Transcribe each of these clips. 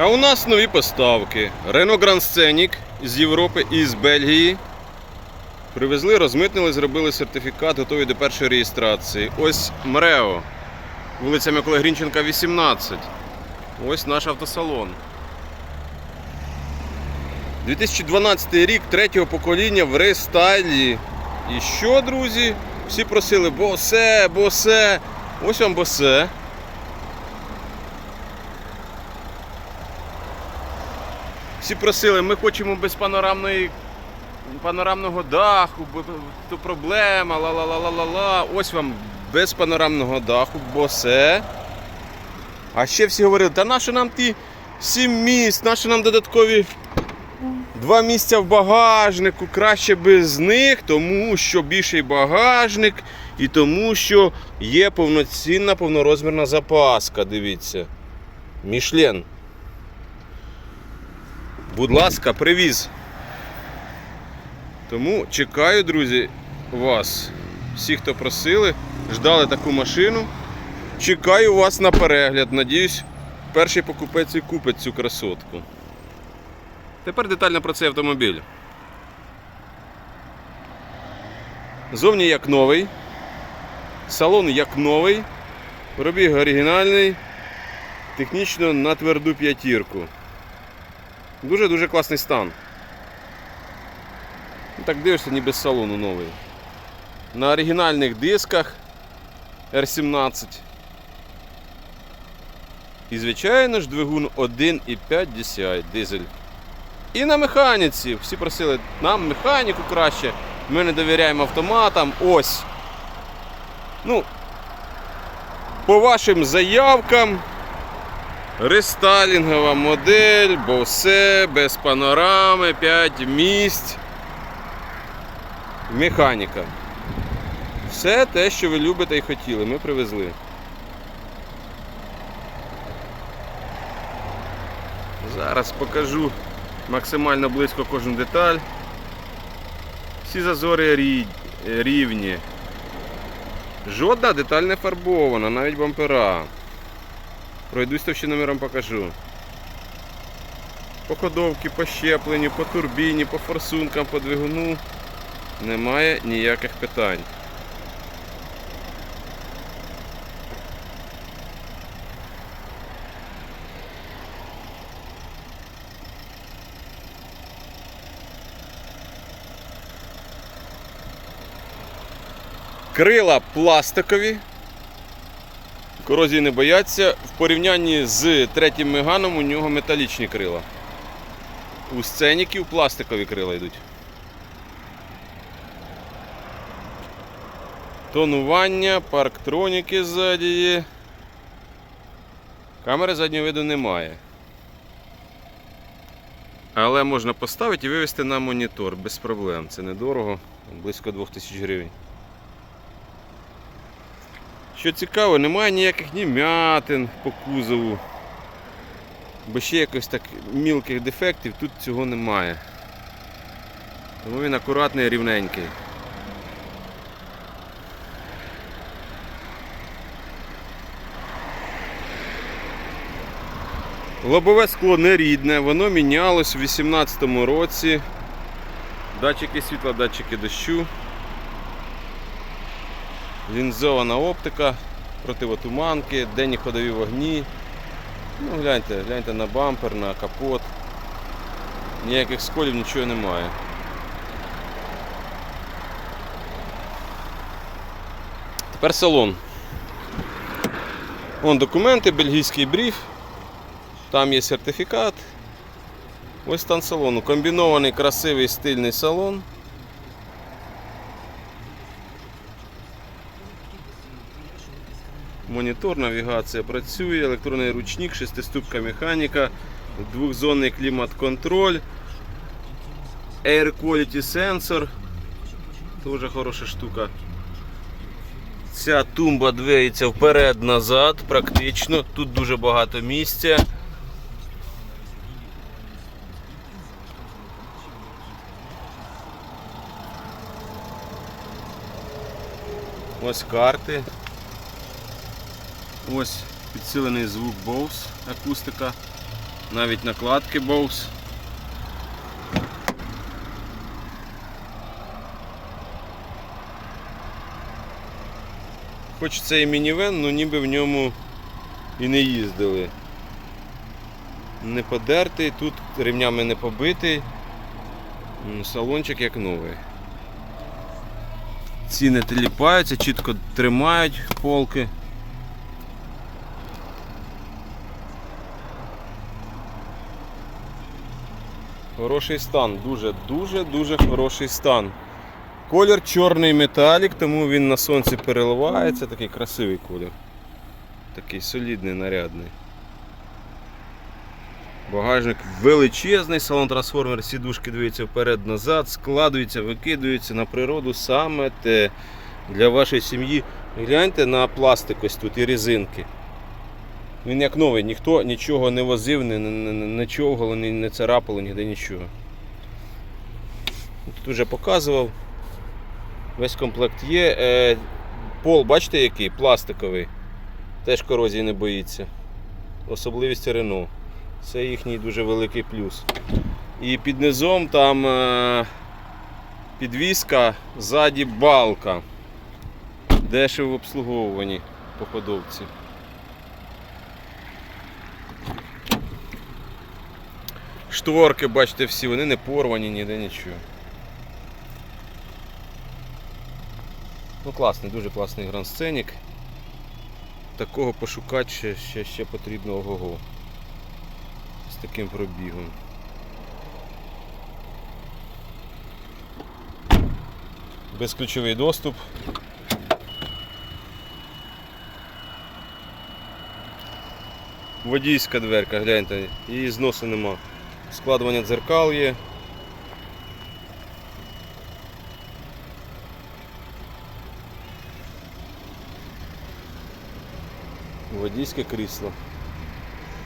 А у нас нові поставки. Renault Grand Scenic з Європи і з Бельгії. Привезли, розмитнили, зробили сертифікат, готові до першої реєстрації. Ось МРЕО, вулиця Миколи Грінченка, 18. Ось наш автосалон. 2012 рік третього покоління в рестайлі. І що, друзі? Всі просили босе, босе. Ось вам босе. Всі просили, ми хочемо без панорамної панорамного даху, бо то проблема, ла-ла-ла-ла-ла-ла. Ось вам без панорамного даху, босе. А ще всі говорили, та нащо нам ті сім місць, нащо нам додаткові два місця в багажнику, краще без них, тому що більший багажник і тому, що є повноцінна повнорозмірна запаска. Дивіться. Мішлен. Будь ласка, привіз. Тому чекаю, друзі, вас. Всі, хто просили, ждали таку машину. Чекаю вас на перегляд. Надіюсь, перший покупець і купить цю красотку. Тепер детально про цей автомобіль. Зовні як новий. Салон як новий. Пробіг оригінальний. Технічно на тверду п'ятірку. Дуже-дуже класний стан. Ну, Так дивишся, ніби з салону новий. На оригінальних дисках R17. І, звичайно ж, двигун 1,5 DCI дизель. І на механіці. Всі просили нам механіку краще. Ми не довіряємо автоматам. Ось. Ну, по вашим заявкам. Рестайлінгова модель, босе, без панорами, 5 місць. Механіка. Все те, що ви любите і хотіли, ми привезли. Зараз покажу максимально близько кожну деталь. Всі зазори рі- рівні. Жодна деталь не фарбована, навіть бампера. Пройдусь товщиноміром покажу. По ходовці, по щепленню, по турбіні, по форсункам, по двигуну немає ніяких питань. Крила пластикові. Корозії не бояться. В порівнянні з третім меганом у нього металічні крила. У сценіків пластикові крила йдуть. Тонування, парктроніки ззаді. Камери заднього виду немає. Але можна поставити і вивести на монітор без проблем. Це недорого, близько 2000 гривень. Що цікаво, немає ніяких ні м'ятин по кузову. Бо ще якось так мілких дефектів тут цього немає. Тому він акуратний рівненький. Лобове скло не рідне, воно мінялось у 2018 році. Датчики світла, датчики дощу. Лінзована оптика, противотуманки, денні ходові вогні. Ну, гляньте, гляньте на бампер, на капот. Ніяких сколів, нічого немає. Тепер салон. Вон документи, бельгійський бриф. Там є сертифікат. Ось стан салону. Комбінований красивий стильний салон. Монітор, навігація працює, електронний ручник, шестиступка механіка, двохзонний клімат-контроль, Air Quality Sensor. Дуже хороша штука. Ця тумба двиється вперед-назад, практично. Тут дуже багато місця. Ось карти. Ось підсилений звук Bose, акустика. Навіть накладки Bose. Хоч це і мінівен, але ніби в ньому і не їздили. Не подертий, тут ремнями не побитий. Салончик як новий. Ціни теліпаються, чітко тримають полки. Хороший стан, дуже-дуже дуже хороший стан. Колір чорний металік, тому він на сонці переливається, такий красивий колір. Такий солідний, нарядний. Багажник величезний, салон трансформер, сідушки дивляться вперед-назад, складуються, викидаються на природу саме те для вашої сім'ї. Гляньте на пластик ось тут і резинки. Він як новий, ніхто нічого не возив, не, не, не, човгало, не, не царапало, ніде нічого. Тут вже показував. Весь комплект є. Е, пол, бачите який? Пластиковий. Теж корозії не боїться. Особливість Рено. Це їхній дуже великий плюс. І під низом там е, підвіска, ззаді балка. Дешево в обслуговуванні по Шторки, бачите, всі, вони не порвані, ніде нічого. Ну класний, дуже класний гранд-сценік. Такого пошукати ще, ще, ще потрібно ого-го. З таким пробігом. Безключовий доступ. Водійська дверка, гляньте, її зносу нема. Складування дзеркал є. Водійське крісло.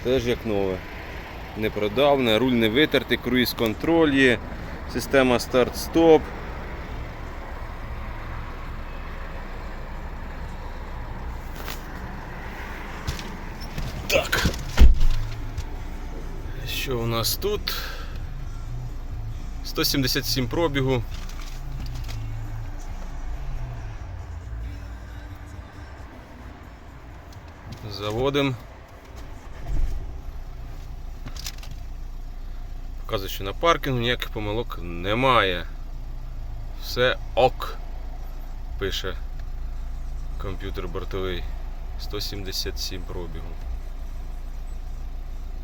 Теж як нове. Не продавне, руль не витертий, круїз контроль є, система старт-стоп. Так. Що у нас тут? 177 пробігу. Заводим. Показує, що на паркінгу ніяких помилок немає. Все ок, пише комп'ютер бортовий. 177 пробігу.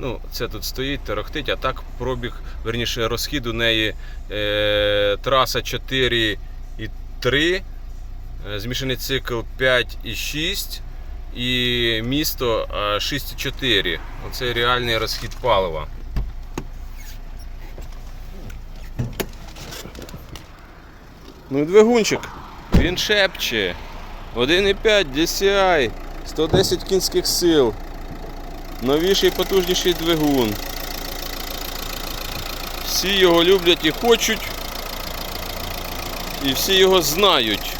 Ну, це тут стоїть, тарахтить, а так пробіг, верніше, розхід у неї е, траса 4 і 3, е, змішаний цикл 5 і 6 і місто е, 6,4. Оце реальний розхід палива. Ну і двигунчик. Він шепче. 1,5 DCI, 110 кінських сил. Новіший потужніший двигун. Всі його люблять і хочуть. І всі його знають.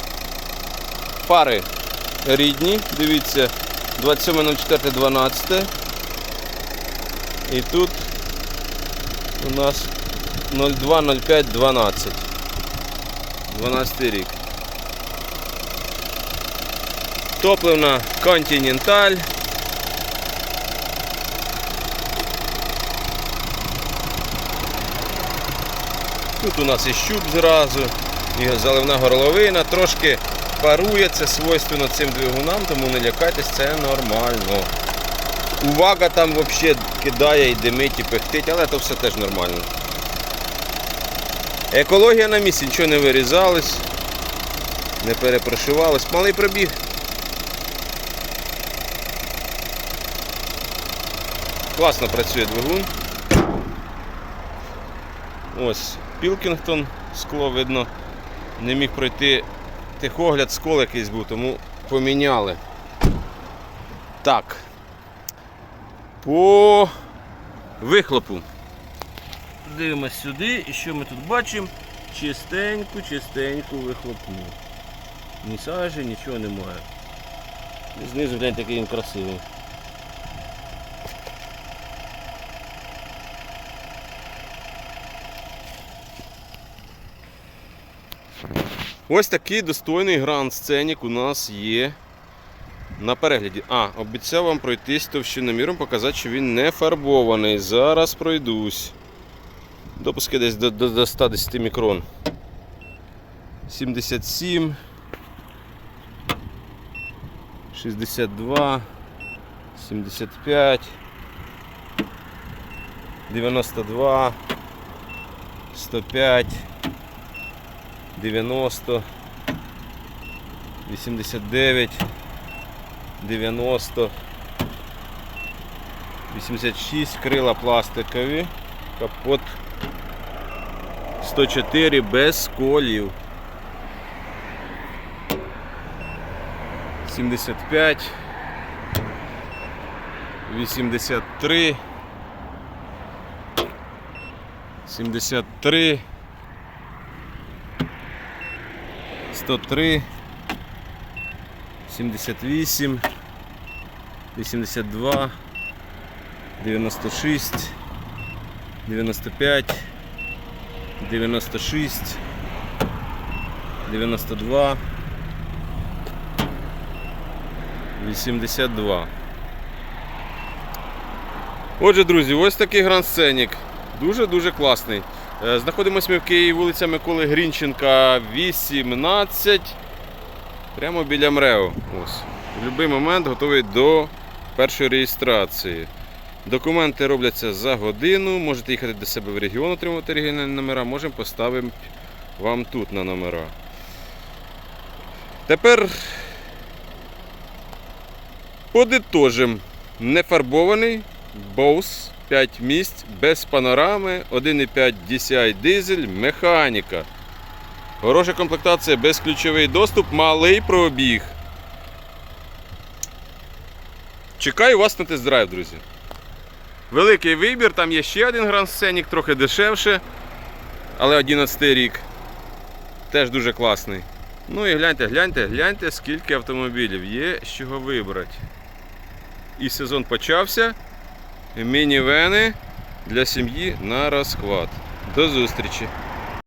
Пари рідні, дивіться, 27.04.12. І тут у нас 02.05.12. 12 рік. Топливна Continental. Тут у нас і щуп зразу, і заливна горловина, трошки парує, це свойственно цим двигунам, тому не лякайтесь, це нормально. Увага там взагалі кидає і димить, і пихтить, але це все теж нормально. Екологія на місці, нічого не вирізалось, не перепрошивалось. Малий пробіг. Класно працює двигун. Ось Пілкінгтон, скло видно, не міг пройти техогляд, скол якийсь був, тому поміняли. Так. По вихлопу. Дивимось сюди і що ми тут бачимо? Чистеньку, чистеньку вихлопну. Ні сажі, нічого немає. І знизу глянь такий він красивий. Ось такий достойний гранд сценік у нас є на перегляді. А, обіцяв вам пройтись товщиноміром, показати, що він не фарбований. Зараз пройдусь. Допуски десь до, до, до 110 мікрон. 77. 62. 75. 92. 105. 90. 89. 90. 86 крила пластикові. Капот 104 без колів. 75. 83. 73. 103. 78. 82. 96. 95. 96. 92. 82. Отже, друзі, ось такий гранд сценік. Дуже-дуже класний. Е, Знаходимося ми в Києві, вулиця Миколи Грінченка, 18. Прямо біля МРЕО. Ось. В будь-який момент готовий до першої реєстрації. Документи робляться за годину. Можете їхати до себе в регіон, отримувати регіональні номера, можемо поставимо вам тут на номера. Тепер подитожим. Нефарбований Bose 5 місць без панорами, 1,5 DCI дизель, механіка. Хороша комплектація, безключовий доступ, малий пробіг. Чекаю вас на тест-драйв, друзі. Великий вибір, там є ще один Grand Scenic, трохи дешевше, але 11 рік. Теж дуже класний. Ну і гляньте, гляньте, гляньте, скільки автомобілів є, з чого вибрати. І сезон почався. Мінівени для сім'ї на розклад. До зустрічі!